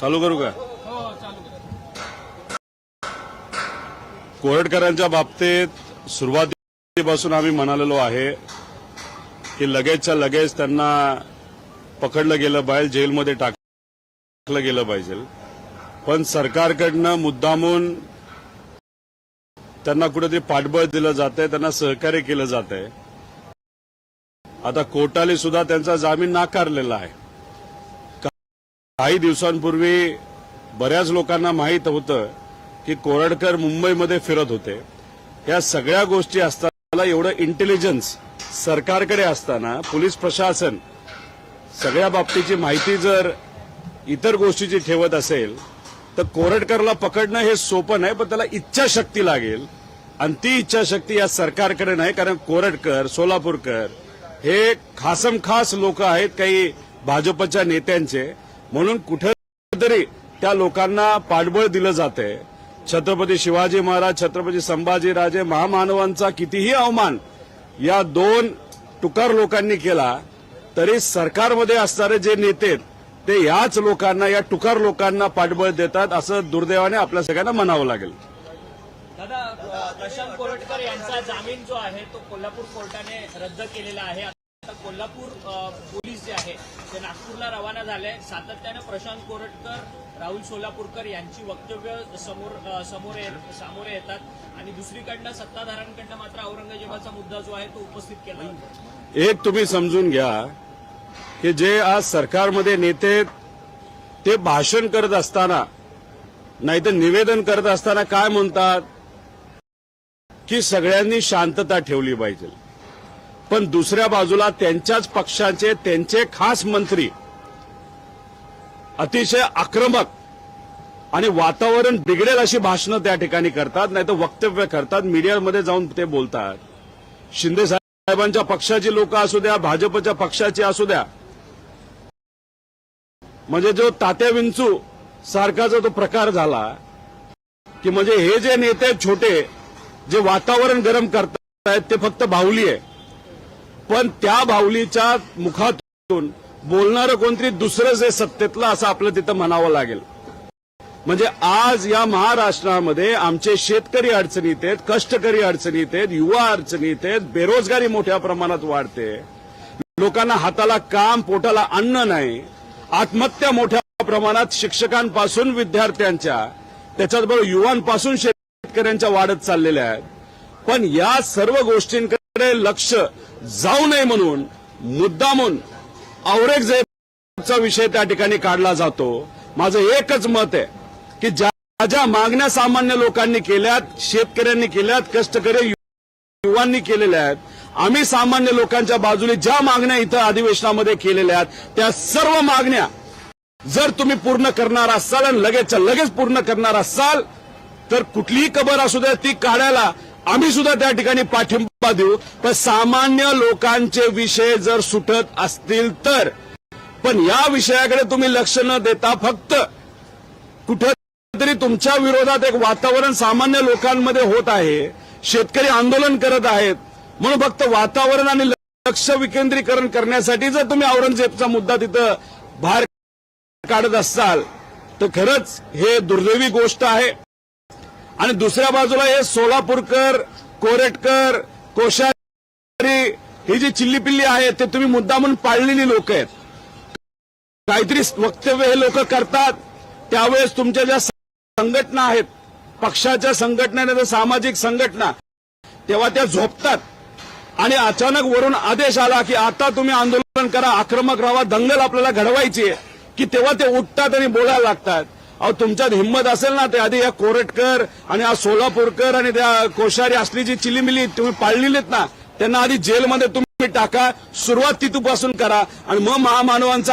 चालू करू का? कोरटकरांच्या बाबतीत सुरुवातीपासून आम्ही म्हणालेलो आहे की लगेचच्या लगेच त्यांना पकडलं गेलं पाहिजे जेलमध्ये टाकलं गेलं पाहिजे. पण सरकारकडनं मुद्दामून त्यांना कुठेतरी पाठबळ दिलं जात आहे त्यांना सहकार्य केलं जात आहे आता कोर्टाने सुद्धा त्यांचा जामीन नाकारलेला आहे. काही दिवसांपूर्वी बऱ्याच लोकांना माहीत होतं की कोरडकर मुंबईमध्ये फिरत होते. या सगळ्या गोष्टी असताना एवढं इंटेलिजन्स सरकारकडे असताना पोलीस प्रशासन सगळ्या बाबतीची माहिती जर इतर गोष्टीची ठेवत असेल तर कोरडकरला पकडणं हे सोपं नाही पण त्याला इच्छाशक्ती लागेल. आणि ती इच्छाशक्ती या सरकारकडे नाही कारण कोरडकर सोलापूरकर हे खासम खास लोक आहेत काही भाजपच्या नेत्यांचे. म्हणून कुठेतरी त्या लोकांना पाठबळ दिलं जाते छत्रपती शिवाजी महाराज छत्रपती संभाजीराजे महामानवांचा कितीही अवमान या दोन टुकार लोकांनी केला तरी सरकारमध्ये असणारे जे नेते ते याच लोकांना या टुकार लोकांना पाठबळ देतात असं दुर्दैवाने आपल्या सगळ्यांना म्हणावं लागेल. दादा प्रशांत कोरटकर यांचा जामीन जो आहे तो कोल्हापूर कोर्टाने रद्द केलेला आहे. कोल्हापूर पोलीस जे आहे ते नागपूरला रवाना झाले सातत्यानं प्रशांत कोरटकर राहुल सोलापूरकर यांची वक्तव्य समोर समोर सामोरे येतात. आणि दुसरीकडनं सत्ताधाऱ्यांकडनं मात्र औरंगजेबाचा मुद्दा जो आहे तो उपस्थित केला एक तुम्ही समजून घ्या की जे आज सरकारमध्ये नेते ते भाषण करत असताना नाहीतर निवेदन करत असताना काय म्हणतात? की सगळ्यांनी शांतता ठेवली पाहिजे. पण दुसऱ्या बाजूला त्यांच्याच पक्षाचे त्यांचे खास मंत्री अतिशय आक्रमक आणि वातावरण बिघडेल अशी भाषणं त्या ठिकाणी करतात नाही तर वक्तव्य करतात. मीडियामध्ये जाऊन ते बोलतात. शिंदे साहेबांच्या पक्षाची लोक असू द्या भाजपच्या पक्षाची असू द्या. म्हणजे जो तात्या विंचू सारखाचा तो प्रकार झाला की म्हणजे हे जे नेते आहेत छोटे जे वातावरण गरम करतायत ते फक्त बाहुली आहे. पण त्या बाहुलीच्या मुखातून बोलणारं कोणतरी दुसरंच हे सत्तेतलं असं आपलं तिथं म्हणावं लागेल. म्हणजे आज या महाराष्ट्रामध्ये आमचे शेतकरी अडचणीत आहेत कष्टकरी अडचणीत आहेत युवा अडचणीत आहेत बेरोजगारी मोठ्या प्रमाणात वाढते. लोकांना हाताला काम पोटाला अन्न नाही. आत्महत्या मोठ्या प्रमाणात शिक्षकांपासून विद्यार्थ्यांच्या त्याच्याचबरोबर युवांपासून शेतकऱ्यांच्या वाढत चाललेल्या आहेत. पण या सर्व गोष्टींकडे लक्ष जाऊ नये म्हणून मुद्दामून औरंगजेबचा विषय त्या ठिकाणी काढला जातो. माझं एकच मत आहे की ज्या ज्या मागण्या सामान्य लोकांनी केल्यात शेतकऱ्यांनी केल्यात कष्टकरी युवांनी केलेल्या आहेत आम्ही सामान्य लोकांच्या बाजूने ज्या मागण्या इथं अधिवेशनामध्ये केलेल्या आहेत त्या सर्व मागण्या जर तुम्ही पूर्ण करणार असाल आणि लगेचच्या लगेच पूर्ण करणार असाल तर कुठलीही कबर असू द्या ती काढायला आम्ही सुद्धा त्या ठिकाणी पाठिंबा देऊ. पण सामान्य लोकांचे विषय जर सुटत असतील तर. पण या विषयाकडे तुम्ही लक्ष न देता फक्त कुठेतरी तुमच्या विरोधात एक वातावरण सामान्य लोकांमध्ये होत आहे. शेतकरी आंदोलन करत आहेत. म्हणून फक्त वातावरण आणि लक्ष विकेंद्रीकरण करण्यासाठी जर तुम्ही औरंगजेबचा मुद्दा तिथं बाहेर काढत असाल तर खरंच हे दुर्दैवी गोष्ट आहे. आणि दुसऱ्या बाजूला हे सोलापूरकर कोरेटकर कोश्यारी ही जी चिल्लीपिल्ली आहे ते तुम्ही मुद्दा म्हणून पाळलेली लोक आहेत. काहीतरी वक्तव्य हे लोक करतात. त्यावेळेस तुमच्या ज्या संघटना आहेत पक्षाच्या संघटना नाही तर सामाजिक संघटना तेव्हा त्या झोपतात. आणि अचानक वरून आदेश आला की आता तुम्ही आंदोलन करा आक्रमक राहा दंगल आपल्याला घडवायची आहे की तेव्हा ते उठतात आणि बोलायला लागतात. अहो तुमच्यात हिंमत असेल ना ते आधी या कोरटकर आणि हा सोलापूरकर आणि त्या कोश्यारी असली जी चिलीमिली तुम्ही पाळलेलीत ना त्यांना आधी जेलमध्ये तुम्ही टाका सुरुवात तिथूपासून करा आणि मग महामानवांचा